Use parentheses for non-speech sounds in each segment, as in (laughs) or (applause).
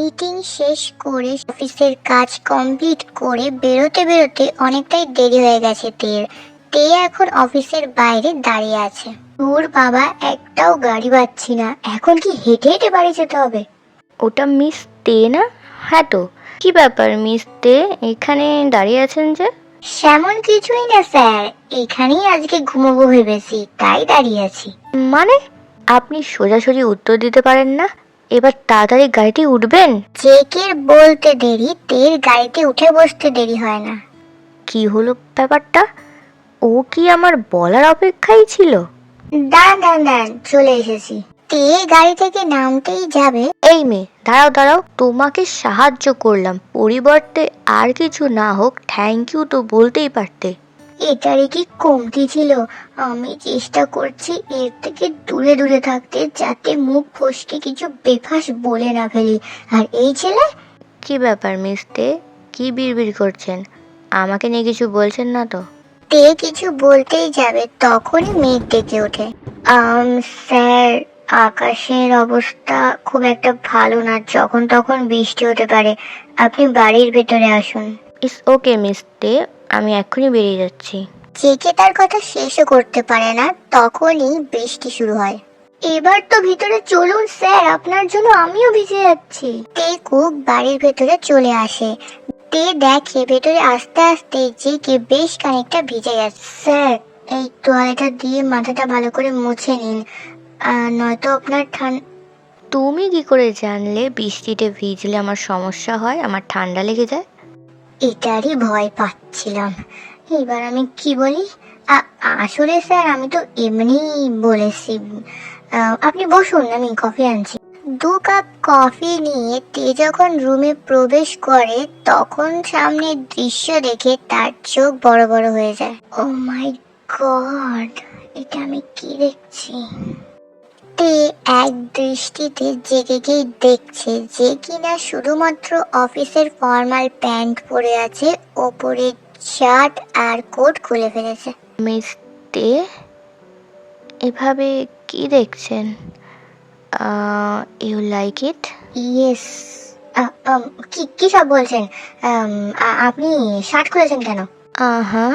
Meeting শেষ করে অফিসের কাজ কমপ্লিট করে বেরোতে বেরোতে অনেকটাই দেরি হয়ে গেছে তের। তে এখন অফিসের বাইরে দাঁড়িয়ে আছে। ওর বাবা একটাও গাড়ি পাচ্ছি না। এখন কি হেঁটে হেঁটে বাড়ি যেতে হবে? ওটা মিস তে না? হ্যাঁ তো। কি ব্যাপার মিস তে? এখানে দাঁড়িয়ে আছেন যে? সেমন কিছুই না স্যার। এখানেই আজকে ঘুমোবো ভেবেছি তাই দাঁড়িয়ে আছি। মানে? আপনি সোজাসুজি উত্তর দিতে পারেন না? এবার তাড়াতাড়ি গাড়িতে উঠবেন? জেকের বলতে দেরি তের গাড়িতে উঠে বসতে দেরি হয় না। কি হলো ব্যাপারটা? ও কি আমার বলার অপেক্ষাই ছিল? দাঁড়ান দাঁড়ান দাঁড়ান চলে এসেছি। তে গাড়ি থেকে নামতেই যাবে। এই মেয়ে দাঁড়াও দাঁড়াও তোমাকে সাহায্য করলাম। পরিবর্তে আর কিছু না হোক থ্যাংক ইউ তো বলতেই পারতে। এটারই কি কমতি ছিল? আমি চেষ্টা করছি এর থেকে দূরে দূরে থাকতে যাতে মুখ ফসকে কিছু বেফাস বলে না ফেলি। আর এই ছেলে? কি ব্যাপার মিসতে কি বিড়বিড় করছেন? আমাকে নিয়ে কিছু বলছেন না তো? তে কিছু বলতেই যাবে তখনই মেঘ ডেকে ওঠে। আম স্যার আকাশের অবস্থা খুব একটা ভালো না যখন তখন বৃষ্টি হতে পারে। আপনি বাড়ির ভেতরে আসুন। ইটস ওকে মিসতে আমি এক্ষুনি বেরিয়ে যাচ্ছি। যে জেকে তার কথা শেষও করতে পারে না তখনই বৃষ্টি শুরু হয়। এবার তো ভিতরে চলুন স্যার আপনার জন্য আমিও ভিজে যাচ্ছি। কুক বাড়ির ভেতরে চলে আসে। তে দেখে ভেতরে আস্তে আস্তে জেকে বেশ খানিকটা ভিজে গেছে স্যার এই তোয়ালেটা দিয়ে মাথাটা ভালো করে মুছে নিন। নয়তো আপনার ঠান তুমি কি করে জানলে বৃষ্টিতে ভিজলে আমার সমস্যা হয়? আমার ঠান্ডা লেগে যায়। এটারই ভয় পাচ্ছিলাম। এবার আমি কি বলি? আসলে স্যার, আমি তো এমনি বলেছি। আপনি বসুন, আমি কফি আনছি। দু কাপ কফি নিয়ে তে যখন রুমে প্রবেশ করে, তখন সামনের দৃশ্য দেখে তার চোখ বড় বড় হয়ে যায়। ও মাই গড এটা আমি কি দেখছি? তে এক দৃষ্টিতে জেগেকেই দেখছে যে কিনা শুধুমাত্র অফিসের ফর্মাল প্যান্ট পরে আছে ওপরে শার্ট আর কোট খুলে ফেলেছে। মিসতে এভাবে কি দেখছেন? ইউ লাইক ইট ইয়েস কি কি সব বলছেন? আপনি শার্ট খুলেছেন কেন? আহা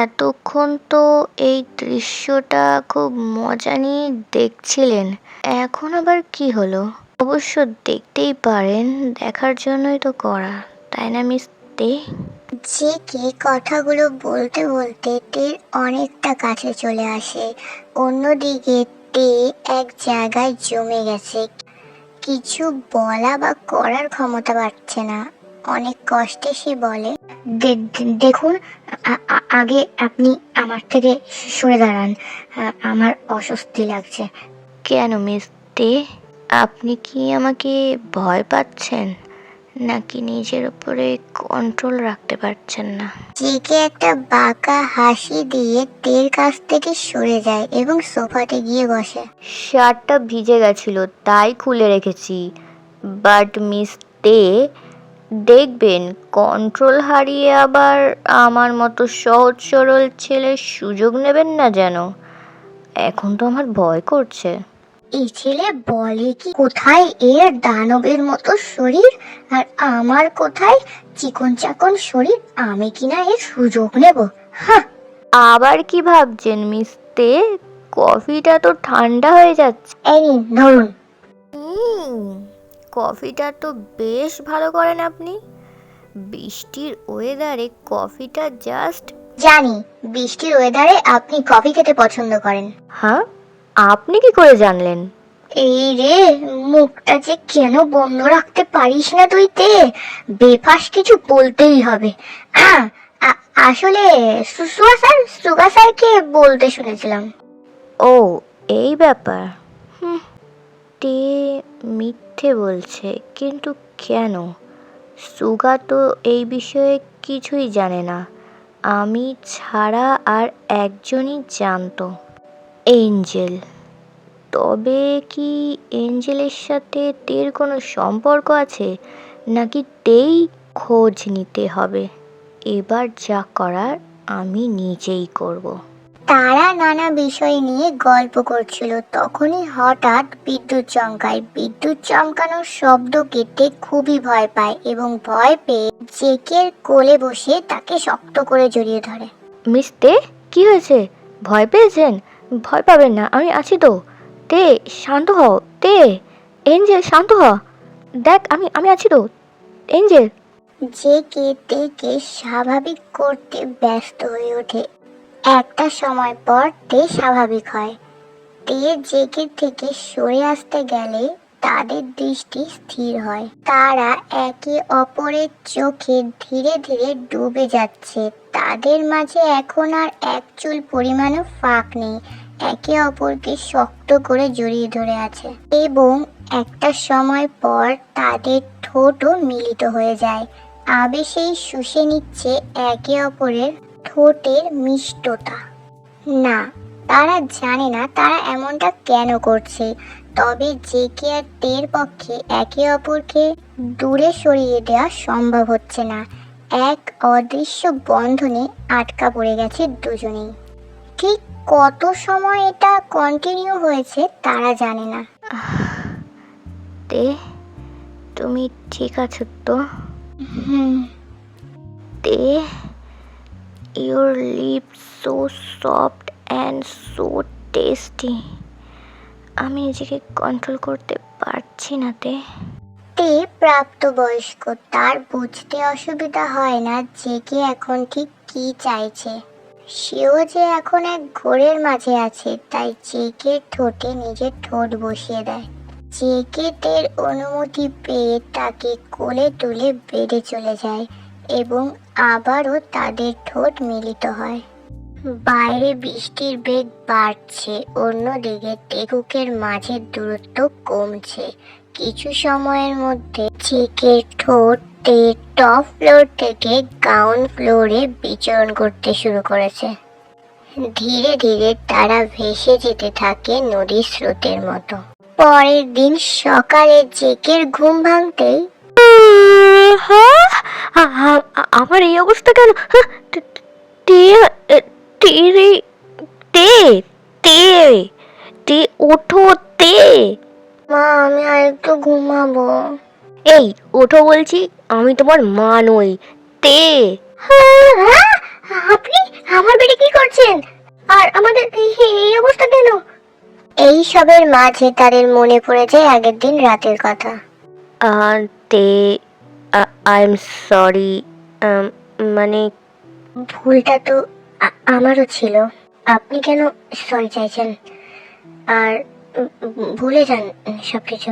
এতক্ষণ তো এই দৃশ্যটা খুব মজা নিয়ে দেখছিলেন। এখন আবার কি হলো? অবশ্য দেখতেই পারেন, দেখার জন্যই তো করা, তাই না মিসতে যে কে কথাগুলো বলতে বলতে তের অনেকটা কাছে চলে আসে। অন্যদিকে তে এক জায়গায় জমে গেছে। কিছু বলা বা করার ক্ষমতা পাচ্ছে না। অনেক কষ্টে সে বলে "দে- দে- দেখুন আগে আপনি আমার থেকে সরে দাঁড়ান আমার অস্বস্তি লাগছে। কেন মিসতে আপনি কি আমাকে ভয় পাচ্ছেন? নাকি নিজের উপরে কন্ট্রোল রাখতে পারছেন না? জেকে একটা বাঁকা হাসি দিয়ে তের কাছ থেকে সরে যায় এবং সোফাতে গিয়ে বসে। শার্টটা ভিজে গেছিল তাই খুলে রেখেছি। বাট মিসতে দেখবেন কন্ট্রোল হারিয়ে আবার আমার মতো সহজ সরল ছেলের সুযোগ নেবেন না যেন। এখন তো আমার ভয় করছে। এই ছেলে বলে কি কোথায় এর দানবের মতো শরীর? আর আমার কোথায় চিকন চাকন শরীর? আমি কিনা এর সুযোগ নেব? হ্যাঁ আবার কি ভাবছেন মিসতে? কফিটা তো ঠান্ডা হয়ে যাচ্ছে। এই নিন ধরুন। হুম, কফিটা তো বেশ ভালো করেন আপনি। বৃষ্টির ওয়েদারে কফিটা জাস্ট জানি বৃষ্টির ওয়েদারে আপনি কফি খেতে পছন্দ করেন। হ্যাঁ আপনি কি করে জানলেন? এই রে মুখটা যে কেন বন্ধ রাখতে পারিস না তুই তে? বেফাস কিছু বলতেই হবে। আ- আসলে সু- সুগা স্যার সুগা স্যারকে বলতে শুনেছিলাম। ও এই ব্যাপার। হুম, তে মিথ্যে বলছে, কিন্তু কেন? সুগা তো এই বিষয়ে কিছুই জানে না। আমি ছাড়া আর একজনই জানতো। এঞ্জেল। তবে কি এঞ্জেলের সাথে তের কোনো সম্পর্ক আছে? নাকি তেই খোঁজ নিতে হবে? এবার যা করার আমি নিজেই করব। তারা নানা বিষয় নিয়ে গল্প করছিল। তখনই হঠাৎ বিদ্যুৎ চমকায়। বিদ্যুৎ চমকানোর শব্দ কেটে খুবই ভয় পায় এবং ভয় পেয়ে জেকের কোলে বসে তাকে শক্ত করে জড়িয়ে ধরে। মিসতে কি হয়েছে? ভয় পেয়েছেন? ভয় পাবেন না আমি আছি তো। তে শান্ত হও। তে এঞ্জেল শান্ত হ। দেখ আমি আমি আছি তো। এঞ্জেল। জেকে তেকে স্বাভাবিক করতে ব্যস্ত হয়ে ওঠে। একটা সময় পর তে স্বাভাবিক হয়। তে জেকের থেকে সরে আসতে গেলে তাদের দৃষ্টি স্থির হয়। তারা একে অপরের চোখে ধীরে ধীরে ডুবে যাচ্ছে। তাদের মাঝে এখন আর এক চুল পরিমাণও ফাঁক নেই। একে অপরকে শক্ত করে জড়িয়ে ধরে আছে। এবং একটা সময় পর তাদের ঠোঁটও মিলিত হয়ে যায়। আবেশেই শুষে নিচ্ছে একে অপরের ঠোঁটের মিষ্টতা। না তারা জানে না তারা এমনটা কেন করছে। তবে জেকে আর টের পক্ষে একে অপরকে দূরে সরিয়ে দেওয়া সম্ভব হচ্ছে না। এক অদৃশ্য বন্ধনে আটকা পড়ে গেছে দুজনেই। ঠিক কত সময় এটা কন্টিনিউ হয়েছে তারা জানে না। তে তুমি ঠিক আছো তো? হুম। They your lip so soft and so tasty আমি নিজেকে কন্ট্রোল করতে পারছি না তে। তে প্রাপ্তবয়স্ক, তার বুঝতে অসুবিধা হয় না যে কে এখন ঠিক কি চাইছে। সেও যে এখন এক ঘোরের মাঝে আছে, তাই জেকে ঠোঁটে নিজের ঠোঁট বসিয়ে দেয়। জেকে তের অনুমতি পেয়ে তাকে কোলে তুলে বেড়ে চলে যায় এবং আবারও তাদের ঠোঁট মিলিত হয়। বাইরে বৃষ্টির বেগ বাড়ছে, অন্যদিকে টেকুকের মাঝের দূরত্ব কমছে। কিছু সময়ের মধ্যে চেকের ঠোঁট টপ ফ্লোর থেকে গ্রাউন্ড ফ্লোরে বিচরণ করতে শুরু করেছে। ধীরে ধীরে তারা ভেসে যেতে থাকে নদীর স্রোতের মতো। পরের দিন সকালে জেকের ঘুম ভাঙতেই হ্যাঁ আমার এই অবস্থা কেন? তে- তে তে তে তে তে ওঠো তে। মা আমি আর একটু ঘুমাবো। এই ওঠো বলছি আমি তোমার মা নই তে। আপনি আমার বেডে কি করছেন? আর আমাদের এই- এই অবস্থা কেন? এই সবের মাঝে তাদের মনে পড়ে যায় আগের দিন রাতের কথা। আহ, তে আই এম সরি মানে ভুলটা তো আমারও ছিল। আপনি কেন সরি চাইছেন? আর ভুলে যান সবকিছু।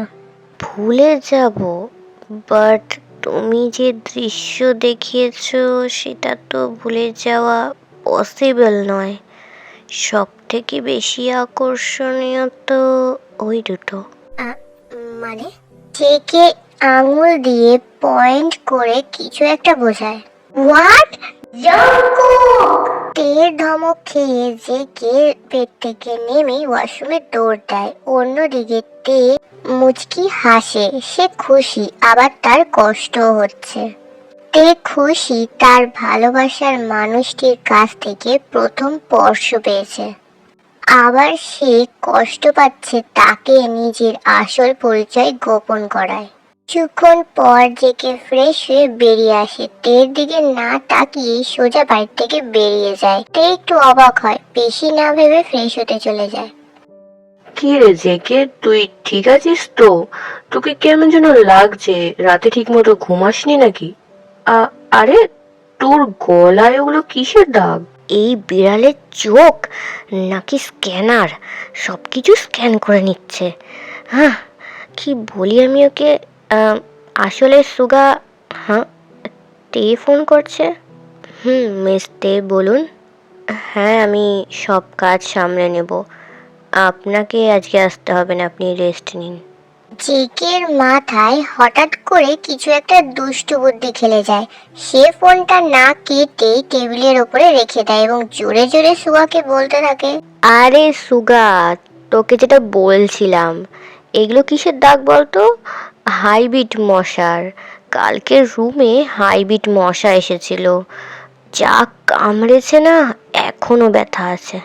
ভুলে যাব বাট তুমি যে দৃশ্য দেখিয়েছো সেটা তো ভুলে যাওয়া পসিবল নয়। সব থেকে বেশি আকর্ষণীয় তো ওই দুটো। মানে? চেকে আঙুল দিয়ে পয়েন্ট করে কিছু একটা বোঝায়। হোয়াট তের ধমক খেয়ে যে কে পেট থেকে নেমে ওয়াশরুমে দৌড় দেয়। অন্যদিকে তে মুচকি হাসে। সে খুশি, আবার তার কষ্টও হচ্ছে। তে খুশি তার ভালোবাসার মানুষটির কাছ থেকে প্রথম স্পর্শ পেয়েছে। আবার সে কষ্ট পাচ্ছে তাকে নিজের আসল পরিচয় গোপন করায়। কিছুক্ষণ পর জেকে ফ্রেশ হয়ে বেরিয়ে আসে। তের দিকে না তাকিয়ে সোজা বাড়ি থেকে বেরিয়ে যায়। তে একটু অবাক হয় বেশি না ভেবে ফ্রেশ হতে চলে যায়। কি রে জেকে তুই ঠিক আছিস তো? তোকে কেমন যেন লাগছে রাতে ঠিক মতো ঘুমাসনি নাকি? আরে তোর গলায় ওগুলো কিসের দাগ? এই বিড়ালের চোখ নাকি স্ক্যানার? সব কিছু স্ক্যান করে নিচ্ছে। হ্যাঁ কি বলি আমি ওকে? আসলে সুগা হ্যাঁ তে ফোন করছে? হুম মিস তে বলুন। হ্যাঁ আমি সব কাজ সামলে নেব। আপনাকে আজকে আসতে হবে না আপনি রেস্ট নিন। জেকের মাথায় হঠাৎ করে কিছু একটা দুষ্টু বুদ্ধি খেলে যায়। সে ফোনটা না কেটে টেবিলের ওপরে রেখে দেয় এবং জোরে জোরে সুগাকে বলতে থাকে আরে সুগা তোকে যেটা বলছিলাম এগুলো কিসের দাগ বলতো? হাইবিট মশার। কালকে রুমে হাইবিট মশা এসেছিল। যা কামড়েছে না এখনও ব্যথা আছে।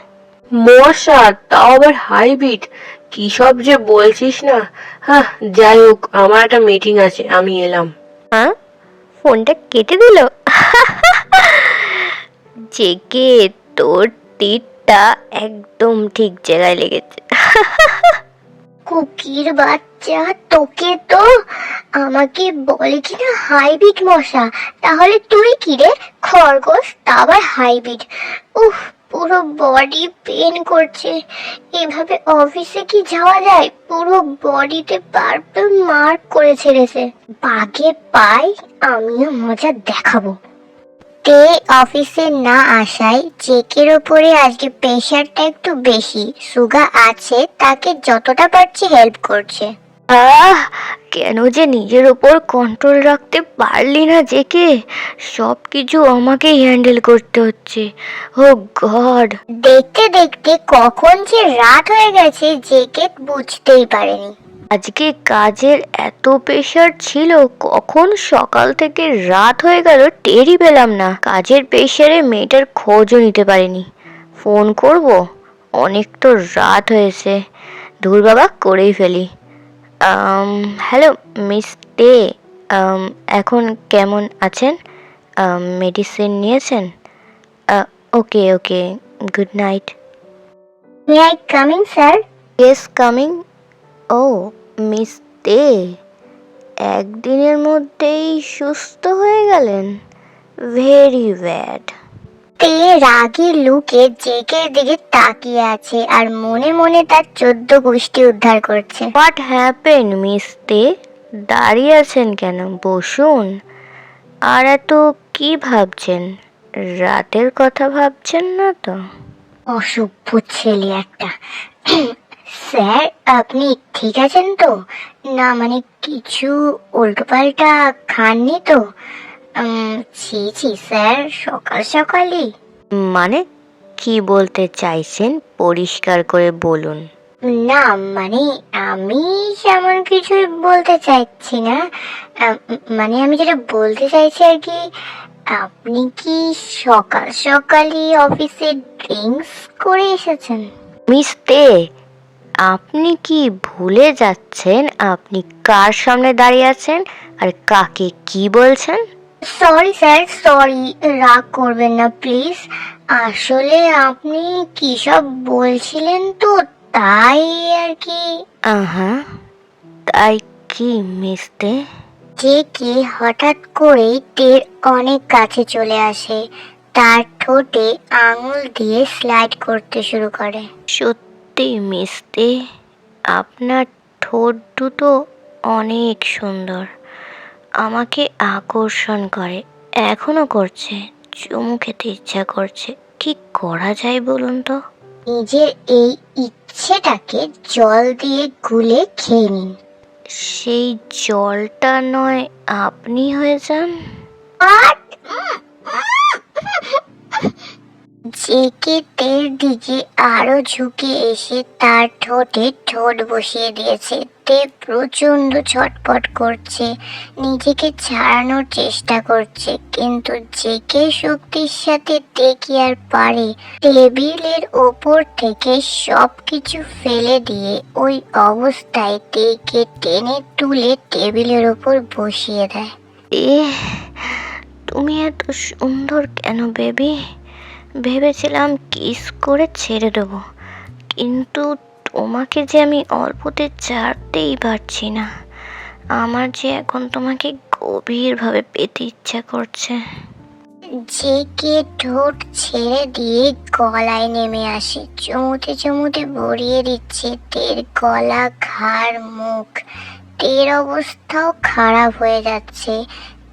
মশা তাও আবার হাইব্রিড? কি সব যে বলছিস না? হ্যাঁ যাই হোক আমার একটা মিটিং আছে আমি এলাম। হ্যাঁ? ফোনটা কেটে দিল? জেকে তোর তীরটা একদম ঠিক জায়গায় লেগেছে। কুকির বাচ্চা, তোকে তো আমাকে বলে কিনা হাইব্রিড মশা। তাহলে তুই কি রে? খরগোশ তা আবার হাইব্রিড উফ, পুরো বডি পেন করছে। এভাবে অফিসে কি যাওয়া যায়? পুরো বডিতে পার্পল মার্ক করে ছেড়েছে। বাগে পাই আমিও মজা দেখাবো। তে অফিসে না আসায় চেকের ওপরে আজকে প্রেশারটা একটু বেশি সুগা আছে তাকে যতটা পারছে হেল্প করছে। আহ কেন যে নিজের ওপর কন্ট্রোল রাখতে পারলি না জেকে সব কিছু আমাকেই হ্যান্ডেল করতে হচ্ছে। Oh God. দেখতে দেখতে কখন যে রাত হয়ে গেছে জেকে বুঝতেই পারেনি। আজকে কাজের এত প্রেশার ছিল কখন সকাল থেকে রাত হয়ে গেল টেরই পেলাম না। কাজের প্রেশারে মেয়েটার খোঁজও নিতে পারিনি। ফোন করব অনেক তো রাত হয়েছে। দূর বাবা করেই ফেলি। হ্যালো মিস আম, এখন কেমন আছেন? মেডিসিন নিয়েছেন? Okay okay good night may I coming sir yes coming oh miss Dey একদিনের মধ্যেই সুস্থ হয়ে গেলেন। Very bad. তে রাগী লুকে জেকের দিকে তাকিয়ে আছে আর মনে মনে তার চোদ্দ গোষ্ঠী উদ্ধার করছে। What happen miss Dey? দাঁড়িয়ে আছেন কেন? বসুন। আর এত কি ভাবছেন? রাতের কথা ভাবছেন না তো? অসভ্য ছেলে একটা। স্যার আপনি ঠিক আছেন তো? না মানে কিছু উল্টোপাল্টা খাননি তো? ছি ছি স্যার সকাল সকালই। মানে কি বলতে চাইছেন? পরিষ্কার করে বলুন। না মানে আমি সেমন কিছু বলতে চাইছি না। মানে আমি যেটা বলতে চাইছি আর কি আপনি কি সকাল সকালই অফিসে ড্রিঙ্কস করে এসেছেন? মিস তে আপনি কি ভুলে যাচ্ছেন? আপনি কার সামনে দাঁড়িয়ে আছেন? আর কাকে কি বলছেন? সরি স্যার সরি রাগ করবেন না প্লিজ আসলে আপনি কি সব বলছিলেন তো? তাই আর কি। আহা তাই কি মিস তে যে কে হঠাৎ করেই টের অনেক কাছে চলে আসে। তার ঠোঁটে আঙুল দিয়ে স্লাইড করতে শুরু করে। সত্যি? মিস তে আপনার ঠোঁট দুটো অনেক সুন্দর। আমাকে আকর্ষণ করে। এখনও করছে। চুমু খেতে ইচ্ছা করছে। কি করা যায় বলুন তো? নিজের এই ইচ্ছেটাকে জল দিয়ে গুলে খেয়ে নিন। সেই জলটা নয় আপনি হয়ে যান। জেকে তের দিকে আরও ঝুঁকে এসে তার ঠোঁটে ঠোঁট বসিয়ে দিয়েছে। তে প্রচণ্ড ছটপট করছে, নিজেকে ছাড়ানোর চেষ্টা করছে, কিন্তু জেকে শক্তির সাথে তে কি আর পারে, টেবিলের ওপর থেকে সবকিছু ফেলে দিয়ে ওই অবস্থায় তেকে টেনে তুলে টেবিলের ওপর বসিয়ে দেয়। এ তুমি এত সুন্দর কেন বেবি? ভেবেছিলাম কিস করে ছেড়ে দেবো, কিন্তু তোমাকে যে আমি অল্পতে ছাড়তেই পারছি না, আমার যে এখন তোমাকে গভীরভাবে পেতে ইচ্ছা করছে। জেকে ঠোঁট ছেড়ে দিয়ে গলায় নেমে আসে, চমুতে চমুতে ভরিয়ে দিচ্ছে তের গলা ঘাড় মুখ। তের অবস্থাও খারাপ হয়ে যাচ্ছে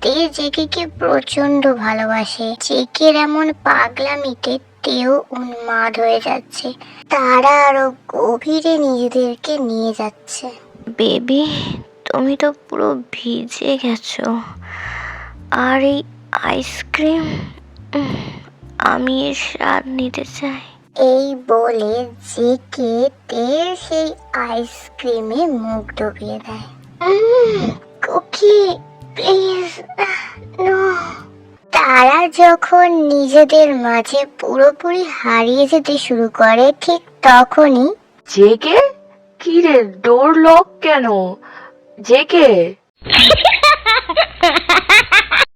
তে জেকেকে প্রচণ্ড ভালোবাসে। জেকের এমন পাগলামিতে তেও উন্মাদ হয়ে যাচ্ছে। তারা আরও গভীরে নিজেদেরকে নিয়ে যাচ্ছে। বেবি তুমি তো পুরো ভিজে গেছো। আর এই আইসক্রিম আমি এর স্বাদ নিতে চাই। এই বলে জেকে তের সেই আইসক্রিমে মুখ ডুবিয়ে দেয়। কুকি প্লিজ নো তারা যখন নিজেদের মাঝে পুরোপুরি হারিয়ে যেতে শুরু করে ঠিক তখনই জেগে কি রে ডোর লক কেন? জেগে (laughs)